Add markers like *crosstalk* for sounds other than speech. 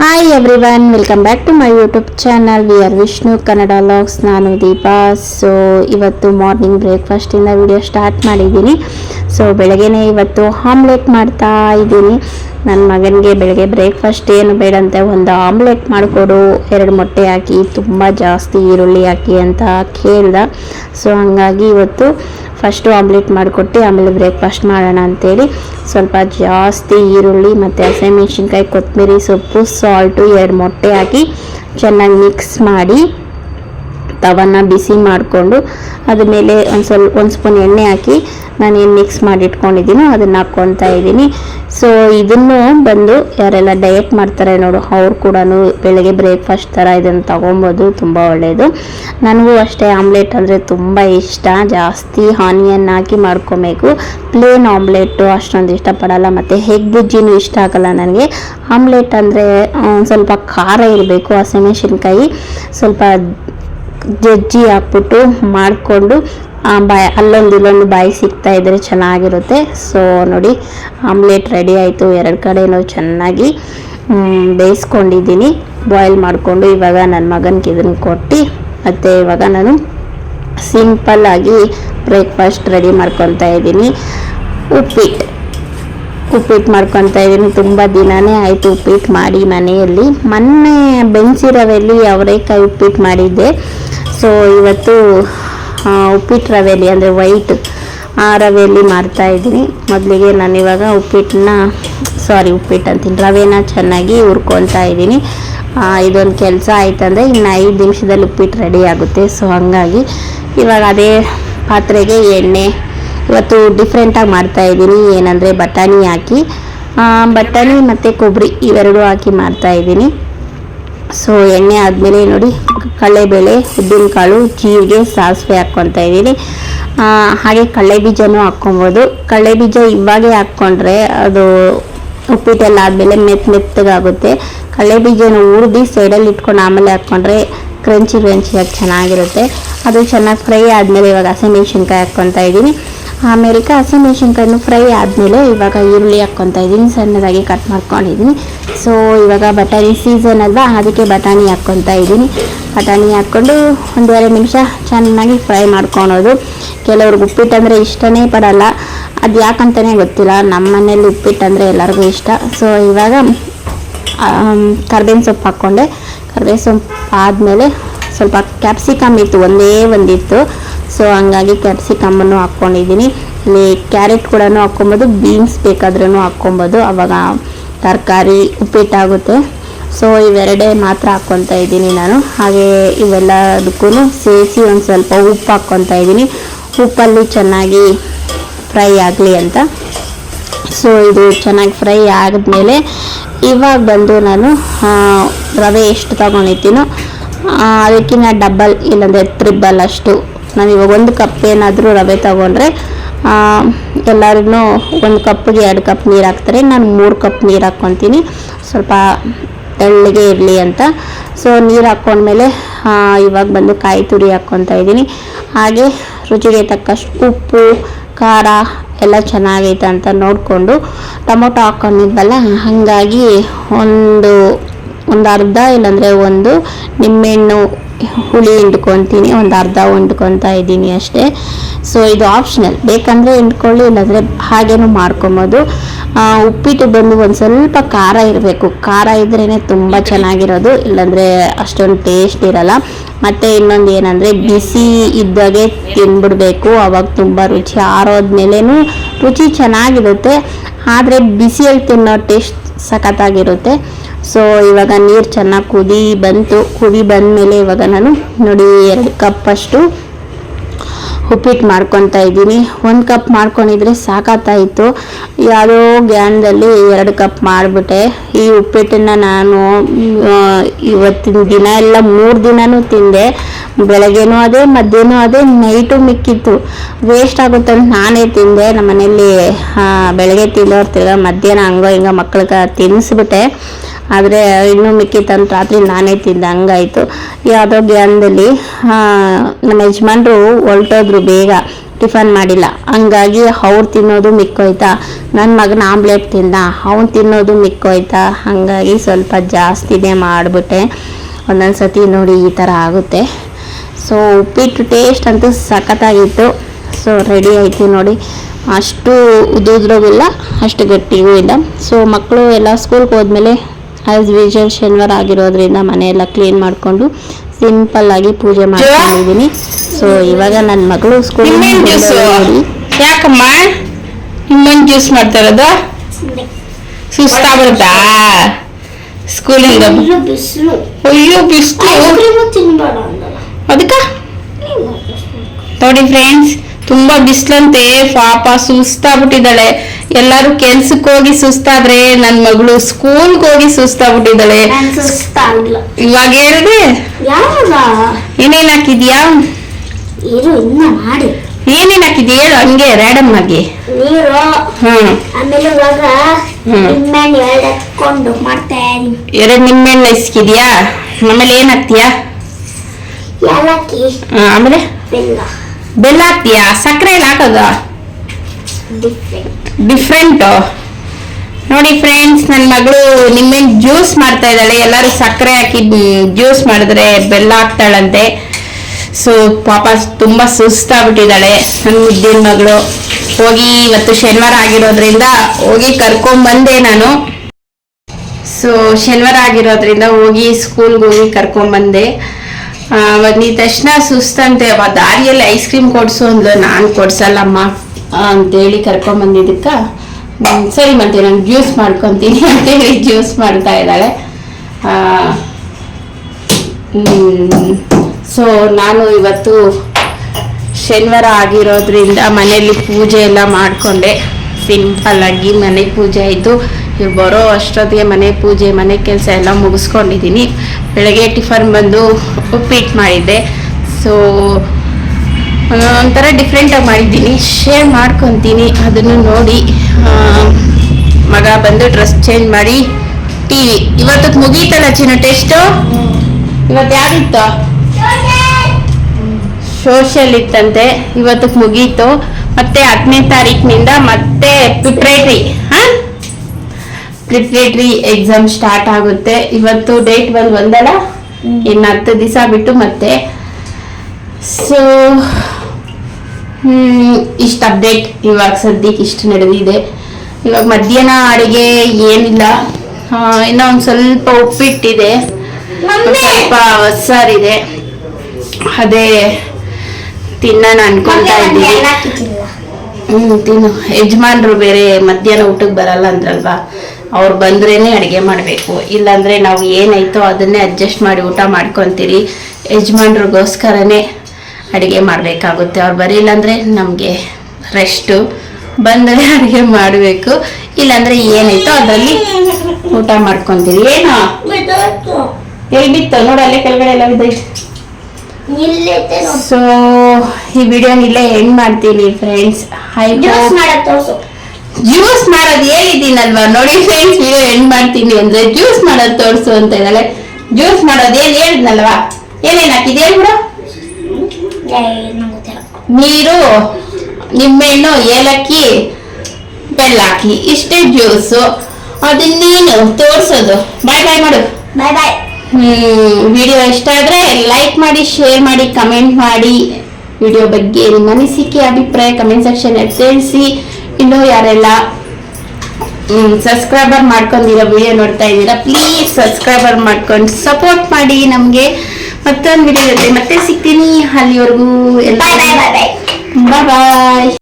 Hi everyone welcome back to my YouTube channel we are Vishnu Kannada vlogs ನಾನು Deepa so ಇವತ್ತು morning ಬ್ರೇಕ್ಫಾಸ್ಟಿಂದ video start ಮಾಡಿದ್ದೀನಿ. So ಬೆಳಗ್ಗೆನೇ ಇವತ್ತು ಆಮ್ಲೆಟ್ ಮಾಡ್ತಾ ಇದ್ದೀನಿ. ನನ್ನ ಮಗನಿಗೆ ಬೆಳಗ್ಗೆ ಬ್ರೇಕ್ಫಾಸ್ಟ್ ಏನು ಬೇಡಂತೆ ಒಂದು ಆಮ್ಲೆಟ್ ಮಾಡಿಕೊಡು. ಎರಡು ಮೊಟ್ಟೆ ಹಾಕಿ, ತುಂಬ ಜಾಸ್ತಿ ಈರುಳ್ಳಿ ಹಾಕಿ ಅಂತ ಕೇಳ್ದ. ಸೊ ಹಂಗಾಗಿ ಇವತ್ತು ಫಸ್ಟು ಆಮ್ಲೆಟ್ ಮಾಡಿಕೊಟ್ಟು, ಆಮೇಲೆ ಬ್ರೇಕ್ಫಾಸ್ಟ್ ಮಾಡೋಣ ಅಂತೇಳಿ. ಸ್ವಲ್ಪ ಜಾಸ್ತಿ ಈರುಳ್ಳಿ ಮತ್ತು ಹಸಿಮೆಣ್ಸಿನ್ಕಾಯಿ ಕೊತ್ತಂಬರಿ ಸೊಪ್ಪು ಸಾಲ್ಟು ಎರಡು ಮೊಟ್ಟೆ ಹಾಕಿ ಚೆನ್ನಾಗಿ ಮಿಕ್ಸ್ ಮಾಡಿ ತವನ್ನ ಬಿಸಿ ಮಾಡಿಕೊಂಡು ಅದ್ರ ಮೇಲೆ ಒಂದು ಸ್ವಲ್ಪ, ಒಂದು ಸ್ಪೂನ್ ಎಣ್ಣೆ ಹಾಕಿ ನಾನು ಏನು ಮಿಕ್ಸ್ ಮಾಡಿ ಇಟ್ಕೊಂಡಿದ್ದೀನೋ ಅದನ್ನು ಹಾಕ್ಕೊತಾ ಇದ್ದೀನಿ. ಸೊ ಇದನ್ನು ಬಂದು ಯಾರೆಲ್ಲ ಡಯಟ್ ಮಾಡ್ತಾರೆ ನೋಡು, ಅವ್ರು ಕೂಡ ಬೆಳಗ್ಗೆ ಬ್ರೇಕ್ಫಾಸ್ಟ್ ಥರ ಇದನ್ನು ತೊಗೊಬೋದು, ತುಂಬ ಒಳ್ಳೆಯದು ನನಗೂ ಅಷ್ಟೇ ಆಮ್ಲೆಟ್ ಅಂದರೆ ತುಂಬ ಇಷ್ಟ, ಜಾಸ್ತಿ ಆನಿಯನ್ ಹಾಕಿ ಮಾಡ್ಕೊಬೇಕು. ಪ್ಲೇನ್ ಆಮ್ಲೆಟ್ಟು ಅಷ್ಟೊಂದು ಇಷ್ಟಪಡಲ್ಲ, ಮತ್ತು ಹೆಗ್ ಬುಜ್ಜಿನೂ ಇಷ್ಟ ಆಗಲ್ಲ ನನಗೆ. ಆಮ್ಲೆಟ್ ಅಂದರೆ ಸ್ವಲ್ಪ ಖಾರ ಇರಬೇಕು, ಹಸಿಮೆಣಸಿನ್ಕಾಯಿ. ಸ್ವಲ್ಪ ಜಜ್ಜಿ ಹಾಕ್ಬಿಟ್ಟು ಮಾಡಿಕೊಂಡು ಬಾಯಿ, ಅಲ್ಲೊಂದು ಇಲ್ಲೊಂದು ಬಾಯಿ ಸಿಗ್ತಾ ಇದ್ರೆ ಚೆನ್ನಾಗಿರುತ್ತೆ. ಸೊ ನೋಡಿ, ಆಮ್ಲೆಟ್ ರೆಡಿ ಆಯಿತು. ಎರಡು ಕಡೆನೂ ಚೆನ್ನಾಗಿ ಬೇಯಿಸ್ಕೊಂಡಿದ್ದೀನಿ. ಬಾಯ್ಲ್ ಮಾಡಿಕೊಂಡು ಇವಾಗ ನನ್ನ ಮಗನಿಗೆ ಇದನ್ನು ಕೊಟ್ಟು, ಮತ್ತು ಇವಾಗ ನಾನು ಸಿಂಪಲ್ಲಾಗಿ ಬ್ರೇಕ್ಫಾಸ್ಟ್ ರೆಡಿ ಮಾಡ್ಕೊತಾ ಇದ್ದೀನಿ. ಉಪ್ಪಿಟ್ಟು. ಉಪ್ಪಿಟ್ಟು ಮಾಡ್ಕೊತಾ ಇದ್ದೀನಿ. ತುಂಬ ದಿನವೇ ಆಯಿತು ಉಪ್ಪಿಟ್ಟು ಮಾಡಿ ಮನೆಯಲ್ಲಿ. ಮೊನ್ನೆ ರವೆಯಲ್ಲಿ ಅವರೇಕಾಯಿ ಉಪ್ಪಿಟ್ಟು ಮಾಡಿದ್ದೆ. ಸೊ ಇವತ್ತು ಉಪ್ಪಿಟ್ಟು ರವೆಯಲ್ಲಿ ಅಂದರೆ ವೈಟ್ ಆ ರವೆಯಲ್ಲಿ ಮಾಡ್ತಾ ಇದ್ದೀನಿ. ಮೊದಲಿಗೆ ನಾನು ಇವಾಗ ಉಪ್ಪಿಟ್ಟನ್ನ ಸಾರಿ ಉಪ್ಪಿಟ್ಟು ಅಂತೀನಿ. ರವೆನ ಚೆನ್ನಾಗಿ ಹುರ್ಕೊತಾ ಇದ್ದೀನಿ. ಇದೊಂದು ಕೆಲಸ ಆಯ್ತಂದರೆ ಇನ್ನು ಐದು ನಿಮಿಷದಲ್ಲಿ ಉಪ್ಪಿಟ್ಟು ರೆಡಿ ಆಗುತ್ತೆ. ಸೊ ಹಾಗಾಗಿ ಇವಾಗ ಅದೇ ಪಾತ್ರೆಗೆ ಎಣ್ಣೆ, ಇವತ್ತು ಡಿಫ್ರೆಂಟಾಗಿ ಮಾಡ್ತಾ ಇದ್ದೀನಿ. ಏನಂದರೆ ಬಟಾಣಿ ಹಾಕಿ. ಬಟಾಣಿ ಮತ್ತು ಕೊಬ್ಬರಿ ಇವೆರಡೂ ಹಾಕಿ ಮಾಡ್ತಾ ಇದ್ದೀನಿ. ಸೊ ಎಣ್ಣೆ ಆದಮೇಲೆ ನೋಡಿ, ಕಡಲೆಬೇಳೆ, ಉದ್ದಿನಕಾಳು, ಜೀರಿಗೆ, ಸಾಸಿವೆ ಹಾಕ್ಕೊತಾ ಇದ್ದೀನಿ. ಹಾಗೆ ಕಡಲೆ ಬೀಜನೂ ಹಾಕ್ಕೊಬೋದು. ಕಡಲೆ ಬೀಜ ಇವಾಗೇ ಹಾಕ್ಕೊಂಡ್ರೆ ಅದು ಉಪ್ಪಿಟ್ಟೆಲ್ಲ ಆದಮೇಲೆ ಮೆತ್ತ ಮೆತ್ತಗಾಗುತ್ತೆ. ಕಡಲೆ ಬೀಜನ ಹುರಿದು ಸೈಡಲ್ಲಿ ಇಟ್ಕೊಂಡು ಆಮೇಲೆ ಹಾಕ್ಕೊಂಡ್ರೆ ಕ್ರಂಚಿ ಕ್ರಂಚಿಯಾಗಿ ಚೆನ್ನಾಗಿರುತ್ತೆ. ಅದು ಚೆನ್ನಾಗಿ ಫ್ರೈ ಆದಮೇಲೆ ಇವಾಗ ಹಸಿಮೆಣ್ಸಿನ್ಕಾಯಿ ಹಾಕ್ಕೊತಾ ಇದ್ದೀನಿ. ಆಮೇಲೆ ಹಸಿಮೆಣ್ಸಿನ್ಕಾಯಿನೂ ಫ್ರೈ ಆದಮೇಲೆ ಇವಾಗ ಈರುಳ್ಳಿ ಹಾಕ್ಕೊತಾ ಇದ್ದೀನಿ. ಸಣ್ಣದಾಗಿ ಕಟ್ ಮಾಡ್ಕೊಂಡಿದ್ದೀನಿ. ಸೊ ಇವಾಗ ಬಟಾಣಿ ಸೀಸನ್ ಅಲ್ವಾ? ಅದಕ್ಕೆ ಬಟಾಣಿ ಹಾಕ್ಕೊತಾ ಇದ್ದೀನಿ. ಬಟಾಣಿ ಹಾಕ್ಕೊಂಡು ಒಂದೆರಡು ನಿಮಿಷ ಚೆನ್ನಾಗಿ ಫ್ರೈ ಮಾಡ್ಕೊಳೋದು. ಕೆಲವ್ರಿಗೆ ಉಪ್ಪಿಟ್ಟು ಅಂದರೆ ಇಷ್ಟನೇ ಪಡೋಲ್ಲ. ಅದು ಯಾಕಂತಲೇ ಗೊತ್ತಿಲ್ಲ. ನಮ್ಮ ಮನೇಲಿ ಉಪ್ಪಿಟ್ಟು ಅಂದರೆ ಎಲ್ಲರಿಗೂ ಇಷ್ಟ. ಸೊ ಇವಾಗ ಕರ್ಬೇವಿನ ಸೊಪ್ಪು ಹಾಕ್ಕೊಂಡೆ. ಕರ್ಬೇವಿನ ಸೊಪ್ಪು ಆದಮೇಲೆ ಸ್ವಲ್ಪ ಕ್ಯಾಪ್ಸಿಕಮ್ ಇತ್ತು. ಒಂದೇ ಒಂದಿತ್ತು. ಸೊ ಹಂಗಾಗಿ ಕ್ಯಾಪ್ಸಿಕಮ್ಮನ್ನು ಹಾಕ್ಕೊಂಡಿದ್ದೀನಿ. ಇಲ್ಲಿ ಕ್ಯಾರೆಟ್ ಕೂಡ ಹಾಕ್ಕೊಬೋದು ಬೀನ್ಸ್ ಬೇಕಾದ್ರೂ ಹಾಕ್ಕೊಬೋದು. ಅವಾಗ ತರಕಾರಿ ಉಪ್ಪಿಟ್ಟಾಗುತ್ತೆ. ಸೊ ಇವೆರಡೇ ಮಾತ್ರ ಹಾಕ್ಕೊತಾ ಇದ್ದೀನಿ ನಾನು. ಹಾಗೆ ಇವೆಲ್ಲದಕ್ಕೂ ಸೇರಿಸಿ ಒಂದು ಸ್ವಲ್ಪ ಉಪ್ಪು ಹಾಕ್ಕೊತಾ ಇದ್ದೀನಿ. ಉಪ್ಪಲ್ಲಿ ಚೆನ್ನಾಗಿ ಫ್ರೈ ಆಗಲಿ ಅಂತ. ಸೊ ಇದು ಚೆನ್ನಾಗಿ ಫ್ರೈ ಆದಮೇಲೆ ಇವಾಗ ಬಂದು ನಾನು ರವೆ ಎಷ್ಟು ತಗೊಂಡಿದ್ದೀನೋ ಆ, ಅದಕ್ಕಿಂತ ಡಬಲ್ ಇಲ್ಲಾಂದರೆ ತ್ರಿಬಲ್ ಅಷ್ಟು ನಾನು ಇವಾಗ ಒಂದು ಕಪ್ ಏನಾದರೂ ರವೆ ತಗೊಂಡ್ರೆ ಎಲ್ಲರೂ ಒಂದು ಕಪ್ಗೆ ಎರಡು ಕಪ್ ನೀರು ಹಾಕ್ತಾರೆ. ನಾನು ಮೂರು ಕಪ್ ನೀರು ಹಾಕ್ಕೊತೀನಿ ಸ್ವಲ್ಪ ತೆಳ್ಳಗೆ ಇರಲಿ ಅಂತ. ಸೊ ನೀರು ಹಾಕ್ಕೊಂಡ್ಮೇಲೆ ಇವಾಗ ಬಂದು ಕಾಯಿ ತುರಿ ಹಾಕ್ಕೊತಾ ಇದ್ದೀನಿ. ಹಾಗೆ ರುಚಿಗೆ ತಕ್ಕಷ್ಟು ಉಪ್ಪು, ಖಾರ ಎಲ್ಲ ಚೆನ್ನಾಗೈತೆ ಅಂತ ನೋಡಿಕೊಂಡು ಟೊಮೊಟೊ ಹಾಕ್ಕೊಂಡಿದ್ವಲ್ಲ ಹಾಗಾಗಿ ಒಂದು ಒಂದು ಅರ್ಧ ಇಲ್ಲಾಂದರೆ ಒಂದು ನಿಂಬೆಹಣ್ಣು ಹುಳಿ ಹಿಂಡ್ಕೊತೀನಿ, ಒಂದು ಅರ್ಧ ಹಿಂಡ್ಕೊತಾ ಇದ್ದೀನಿ ಅಷ್ಟೇ. ಸೊ ಇದು ಆಪ್ಷನಲ್ ಬೇಕಂದರೆ ಹಿಂಡ್ಕೊಳ್ಳಿ, ಇಲ್ಲಾಂದರೆ ಹಾಗೇನೂ ಮಾಡ್ಕೊಬೋದು. ಉಪ್ಪಿಟ್ಟು ಬಂದು ಒಂದು ಸ್ವಲ್ಪ ಖಾರ ಇರಬೇಕು. ಖಾರ ಇದ್ರೇ ತುಂಬ ಚೆನ್ನಾಗಿರೋದು, ಇಲ್ಲಾಂದರೆ ಅಷ್ಟೊಂದು ಟೇಸ್ಟ್ ಇರಲ್ಲ. ಮತ್ತು ಇನ್ನೊಂದು ಏನಂದರೆ ಬಿಸಿ ಇದ್ದಾಗೆ ತಿಂದ್ಬಿಡಬೇಕು ಅವಾಗ ತುಂಬ ರುಚಿ. ಆರೋದ್ಮೇಲೆನೂ ರುಚಿ ಚೆನ್ನಾಗಿರುತ್ತೆ, ಆದರೆ ಬಿಸಿಯಲ್ಲಿ ತಿನ್ನೋ ಟೇಸ್ಟ್ ಸಖತ್ತಾಗಿರುತ್ತೆ. ಸೊ ಇವಾಗ ನೀರು ಚೆನ್ನಾಗಿ ಕುದಿ ಬಂತು. ಕುದಿ ಬಂದಮೇಲೆ ಇವಾಗ ನಾನು ನೋಡಿ ಎರಡು ಕಪ್ಪಷ್ಟು ಉಪ್ಪಿಟ್ಟು ಮಾಡ್ಕೊತಾ ಇದ್ದೀನಿ. ಒಂದು ಕಪ್ ಮಾಡ್ಕೊಂಡಿದ್ರೆ ಸಾಕಾಗ್ತಾಯಿತ್ತು ಯಾವುದೋ ಗ್ಯಾನ್ದಲ್ಲಿ ಎರಡು ಕಪ್ ಮಾಡಿಬಿಟ್ಟೆ. ಈ ಉಪ್ಪಿಟ್ಟನ್ನು ನಾನು ಇವತ್ತಿನ ದಿನ ಎಲ್ಲ ಮೂರು ದಿನವೂ ತಿಂದೆ. ಬೆಳಗ್ಗೆನೂ ಅದೇ ಮಧ್ಯಾಹ್ನ ಅದೇ ನೈಟು ಮಿಕ್ಕಿತ್ತು. ವೇಸ್ಟ್ ಆಗುತ್ತೆ ಅಂತ ನಾನೇ ತಿಂದೆ. ನಮ್ಮ ಮನೇಲಿ ಆ, ಬೆಳಗ್ಗೆ ತಿಂದವ್ರು ತಿರ್ಗ ಮಧ್ಯಾಹ್ನ ಹಂಗೋ ಹಿಂಗೋ ಮಕ್ಳಿಗೆ ತಿನ್ನಿಸ್ಬಿಟ್ಟೆ ಆದರೆ ಇನ್ನೂ ಮಿಕ್ಕಿತ್ತಂತ ರಾತ್ರಿ ನಾನೇ ತಿಂದ, ಹಂಗಾಯಿತು. ಯಾವುದೋ ಗ್ಯಾನ್ದಲ್ಲಿ ನಮ್ಮ ಯಜಮಾನ್ರು ಹೊರಟೋದ್ರು ಬೇಗ, ಟಿಫನ್ ಮಾಡಿಲ್ಲ. ಹಂಗಾಗಿ ಅವ್ರು ತಿನ್ನೋದು ಮಿಕ್ಕೋಯ್ತಾ? ನನ್ನ ಮಗನ ಆಮ್ಲೆಟ್ ತಿಂದ, ಅವ್ನು ತಿನ್ನೋದು ಮಿಕ್ಕೋಯ್ತಾ? ಹಾಗಾಗಿ ಸ್ವಲ್ಪ ಜಾಸ್ತಿನೇ ಮಾಡಿಬಿಟ್ಟೆ. ಒಂದೊಂದು ಸತಿ ನೋಡಿ ಈ ಥರ ಆಗುತ್ತೆ. ಸೊ, ಉಪ್ಪಿಟ್ಟು ಟೇಸ್ಟ್ ಅಂತೂ ಸಖತ್ತಾಗಿತ್ತು. ಸೊ, ರೆಡಿ ಆಯಿತು ನೋಡಿ. ಅಷ್ಟು ಉದುದ್ರೋಗಿಲ್ಲ ಅಷ್ಟು ಗಟ್ಟಿಗೂ ಇಲ್ಲ. ಸೊ, ಮಕ್ಕಳು ಎಲ್ಲ ಸ್ಕೂಲ್ಗೆ ಹೋದ್ಮೇಲೆ ಆ್ಯಸ್ ಯೂಶಲ್ ಶನಿವಾರ ಆಗಿರೋದ್ರಿಂದ ಮನೆಯೆಲ್ಲ ಕ್ಲೀನ್ ಮಾಡಿಕೊಂಡು ಸಿಂಪಲ್ ಆಗಿ ಪೂಜೆ ಮಾಡ್ಕೊಂಡಿದ್ದೀನಿ. ಸೊ ಇವಾಗ ನನ್ನ ಮಗಳು ಸ್ಕೂಲ್ ಯಾಕಮ್ಮ? ನಿಂಬೆಹಣ್ಣು ಜ್ಯೂಸ್ ಮಾಡ್ತಾ ಇರೋದು ಸುಸ್ತಾಗ್ಬಿಡುತ್ತಾ ಸ್ಕೂಲಿಂದ ಅಯ್ಯೋ ಬಿಸಿಲು. ಅದಕ್ಕ? ನೋಡಿ ಫ್ರೆಂಡ್ಸ್ ತುಂಬಾ ಬಿಸಿಲಂತೆ. ಪಾಪ ಸುಸ್ತಾಗ್ಬಿಟ್ಟಿದ್ದಾಳೆ ಎಲ್ಲಾರು ಕೆಲ್ಸಕ್ಕೆ ಹೋಗಿ ಸುಸ್ತಾದ್ರೆ ನನ್ ಮಗಳು ಸ್ಕೂಲ್ ಹೋಗಿ ಸುಸ್ತಾಗ್ಬಿಟ್ಟಿದ್ದಾಳೆ ಇವಾಗ ಹೇಳಿದೆ? ಏನೇನ್ ಹಾಕಿದ್ಯಾ ಏನೇನ್ ಹಾಕಿದ್ಯ ಹೇಳು ಹಂಗೆ ರ್ಯಾಡಮ್ ಆಗಿ. ನೀರು ಹ್ಮ್. ಆಮೇಲೆ ಇವಾಗ ಹ್ಮ್. ನಿಮ್ಮೆಣ್ಣೆ ಎರಡು ನಿಂಬೆಹಣ್ಣು ಇಸ್ಕಿದ್ಯಾ? ಆಮೇಲೆ ಏನ್ ಹಾಕ್ತಿಯಾ ಆಮೇಲೆ? ಬೆಲ್ಲ. ಹಾಕ್ತೀಯಾ? ಸಕ್ಕರೆ ಎಲ್ಲ ಹಾಕೋದು? ಡಿಫ್ರೆಂಟ್ ನೋಡಿ ಫ್ರೆಂಡ್ಸ್ ನನ್ನ ಮಗಳು ನಿಮ್ಮೇನ್ ಜ್ಯೂಸ್ ಮಾಡ್ತಾ ಇದ್ದಾಳೆ. ಎಲ್ಲರೂ ಸಕ್ಕರೆ ಹಾಕಿ ಜ್ಯೂಸ್ ಮಾಡಿದ್ರೆ ಬೆಲ್ಲ ಹಾಕ್ತಾಳಂತೆ. ಸೊ ಪಾಪ ತುಂಬಾ ಸುಸ್ತಾಗ್ಬಿಟ್ಟಿದ್ದಾಳೆ ನನ್ನ ಮುದ್ದಿನ ಮಗಳು. ಹೋಗಿ ಇವತ್ತು ಶನಿವಾರ ಆಗಿರೋದ್ರಿಂದ ಹೋಗಿ ಕರ್ಕೊಂಬಂದೆ ನಾನು. ಸೊ ಶನಿವಾರ ಆಗಿರೋದ್ರಿಂದ ಹೋಗಿ ಸ್ಕೂಲ್ಗೆ ಹೋಗಿ ಕರ್ಕೊಂಬಂದೆ ಆ, ಬಂದಿದ ತಕ್ಷಣ ಸುಸ್ತಂತೆ ದಾರಿಯಲ್ಲಿ ಐಸ್ ಕ್ರೀಮ್ ಕೊಡ್ಸು ಅಂದ್ಲು. ನಾನು ಕೊಡ್ಸಲ್ಲಮ್ಮ. ಅಂತೇಳಿ ಕರ್ಕೊಂಬಂದಿದ್ದಕ್ಕ ಸರಿ ಮತ್ತೆ ನಾನು ಜ್ಯೂಸ್ ಮಾಡ್ಕೊತೀನಿ *laughs* ಅಂತೇಳಿ ಜ್ಯೂಸ್ ಮಾಡ್ತಾ ಇದ್ದಾಳೆ. ಸೊ ನಾನು ಇವತ್ತು ಶನಿವಾರ ಆಗಿರೋದ್ರಿಂದ ಮನೆಯಲ್ಲಿ ಪೂಜೆ ಎಲ್ಲ ಮಾಡಿಕೊಂಡೆ. ಸಿಂಪಲ್ ಆಗಿ ಮನೆ ಪೂಜೆ ಆಯಿತು. ಇವ್ರು ಬರೋ ಅಷ್ಟೊತ್ತಿಗೆ ಮನೆ ಪೂಜೆ, ಮನೆ ಕೆಲಸ ಎಲ್ಲ ಮುಗಿಸ್ಕೊಂಡಿದ್ದೀನಿ. ಬೆಳಗ್ಗೆ ಟಿಫನ್ ಬಂದು ಉಪ್ಪಿಟ್ಟು ಮಾಡಿದ್ದೆ. ಸೊ ಒಂಥರ ಡಿಫ್ರೆಂಟಾಗಿ ಮಾಡಿದ್ದೀನಿ. ಶೇರ್ ಮಾಡ್ಕೊತೀನಿ. ಅದನ್ನು ನೋಡಿ ಮಗ ಬಂದು ಡ್ರೆಸ್ ಚೇಂಜ್ ಮಾಡಿ ಟಿ ವಿ. ಇವತ್ತು ಮುಗೀತಲ್ಲ ಚಿನ್ನ ಟೆಸ್ಟು ಇವತ್ತು ಯಾರಿತ್ತು ಸೋಷಿಯಲ್ ಇತ್ತಂತೆ. ಇವತ್ತು ಮುಗೀತು. ಮತ್ತೆ ಹತ್ತನೇ ತಾರೀಕಿನಿಂದ ಮತ್ತೆ ಪ್ರಿಪ್ರೇಟ್ರಿ ಹಾಂ? ಪ್ರಿಪ್ರೇಟ್ರಿ ಎಕ್ಸಾಮ್ ಸ್ಟಾರ್ಟ್ ಆಗುತ್ತೆ. ಇವತ್ತು ಡೇಟ್ ಬಂದು ಒಂದಲ್ಲ? ಇನ್ನು ಹತ್ತು ದಿವಸ ಬಿಟ್ಟು ಮತ್ತೆ. ಸೊ ಇಷ್ಟು ಅಪ್ಡೇಟ್ ಇವಾಗ ಸದ್ಯಕ್ಕೆ ಇಷ್ಟು ನಡೆದಿದೆ. ಇವಾಗ ಮಧ್ಯಾಹ್ನ ಅಡುಗೆ ಏನಿಲ್ಲ. ಇನ್ನೂ ಒಂದು ಸ್ವಲ್ಪ ಉಪ್ಪಿಟ್ಟಿದೆ. ಸ್ವಲ್ಪ ಹೊಸಾರಿದೆ ಅದೇ ತಿನ್ನೋಣ ಅನ್ಕೊಳ್ತಾ ಇದ್ದೀನಿ ಹ್ಞೂ ತಿನ್ನು. ಯಜಮಾನ್ರು ಬೇರೆ ಮಧ್ಯಾಹ್ನ ಊಟಕ್ಕೆ ಬರಲ್ಲ ಅಂದ್ರಲ್ವಾ? ಅವ್ರು ಬಂದ್ರೇ ಅಡುಗೆ ಮಾಡಬೇಕು. ಇಲ್ಲಾಂದರೆ ನಾವು ಏನಾಯ್ತೋ ಅದನ್ನೇ ಅಡ್ಜಸ್ಟ್ ಮಾಡಿ ಊಟ ಮಾಡ್ಕೊತೀರಿ. ಯಜಮಾನ್ರಿಗೋಸ್ಕರನೇ ಅಡುಗೆ ಮಾಡಬೇಕಾಗುತ್ತೆ. ಅವ್ರು ಬರೀಲ್ಲ ಅಂದ್ರೆ ನಮಗೆ ರೆಸ್ಟು ಬಂದರೆ ಅಡುಗೆ ಮಾಡಬೇಕು. ಇಲ್ಲಾಂದ್ರೆ ಏನಾಯ್ತೋ ಅದರಲ್ಲಿ ಊಟ ಮಾಡ್ಕೊಂತೀವಿ. ಏನೋ? ಎಲ್ಲಿ ಬಿತ್ತು? ನೋಡು ಅಲ್ಲೇ ಕೆಳಗಡೆ ಎಲ್ಲ ಬಿದ್ದೈತೆ ಸೊ ಈ ವಿಡಿಯೋನ ಇಲ್ಲೇ ಎಂಡ್ ಮಾಡ್ತೀನಿ ಫ್ರೆಂಡ್ಸ್ ಹೈ ಜ್ಯೂಸ್ ಜ್ಯೂಸ್ ಮಾಡೋದು ಹೇಳಿದ್ದೀನಲ್ವಾ? ನೋಡಿ ಫ್ರೆಂಡ್ಸ್ ವಿಡಿಯೋ ಎಂಡ್ ಮಾಡ್ತೀನಿ ಅಂದ್ರೆ ಜ್ಯೂಸ್ ಮಾಡೋದು ತೋರಿಸು ಅಂತ ಇದ್ದಾಳೆ. ಜ್ಯೂಸ್ ಮಾಡೋದು ಏನ್ ಹೇಳಿದ್ನಲ್ವಾ? ಏನೇನು ಹಾಕಿದೆ ಹೇಳ್ಬಿಡು. ನೀರು ನಿಂಬೆಹಣ್ಣು ಏಲಕ್ಕಿ ಬೆಲ್ಲ ಹಾಕಿ ಇಷ್ಟೇ ಜ್ಯೂಸು. ಅದನ್ನೇನು ತೋರಿಸೋದು. ಬಾಯ್ ಬಾಯ್ ಮಾಡು. ಬಾಯ್ ಬಾಯ್. ವಿಡಿಯೋ ಇಷ್ಟ ಆದ್ರೆ ಲೈಕ್ ಮಾಡಿ ಶೇರ್ ಮಾಡಿ ಕಮೆಂಟ್ ಮಾಡಿ. ವಿಡಿಯೋ ಬಗ್ಗೆ ನಿಮ್ಮ ಅನಿಸಿಕೆ ಅಭಿಪ್ರಾಯ ಕಮೆಂಟ್ ಸೆಕ್ಷನ್ ತಿಳಿಸಿ. ಇನ್ನು ಯಾರೆಲ್ಲ ಸಬ್ಸ್ಕ್ರೈಬರ್ ಮಾಡ್ಕೊಂಡಿರೋ ವಿಡಿಯೋ ನೋಡ್ತಾ ಇದ್ದೀರಾ ಪ್ಲೀಸ್ ಸಬ್ಸ್ಕ್ರೈಬರ್ ಮಾಡ್ಕೊಂಡು ಸಪೋರ್ಟ್ ಮಾಡಿ ನಮಗೆ. ಮತ್ತೊಂದು ವಿಡಿಯೋ ಜೊತೆ ಮತ್ತೆ ಸಿಗ್ತೀನಿ. ಅಲ್ಲಿವರೆಗೂ ಎಲ್ಲ ಬಾಯ್ ಬಾಯ್ ಬಾಯ್ ಬಾಯ್ ಬಾಯ್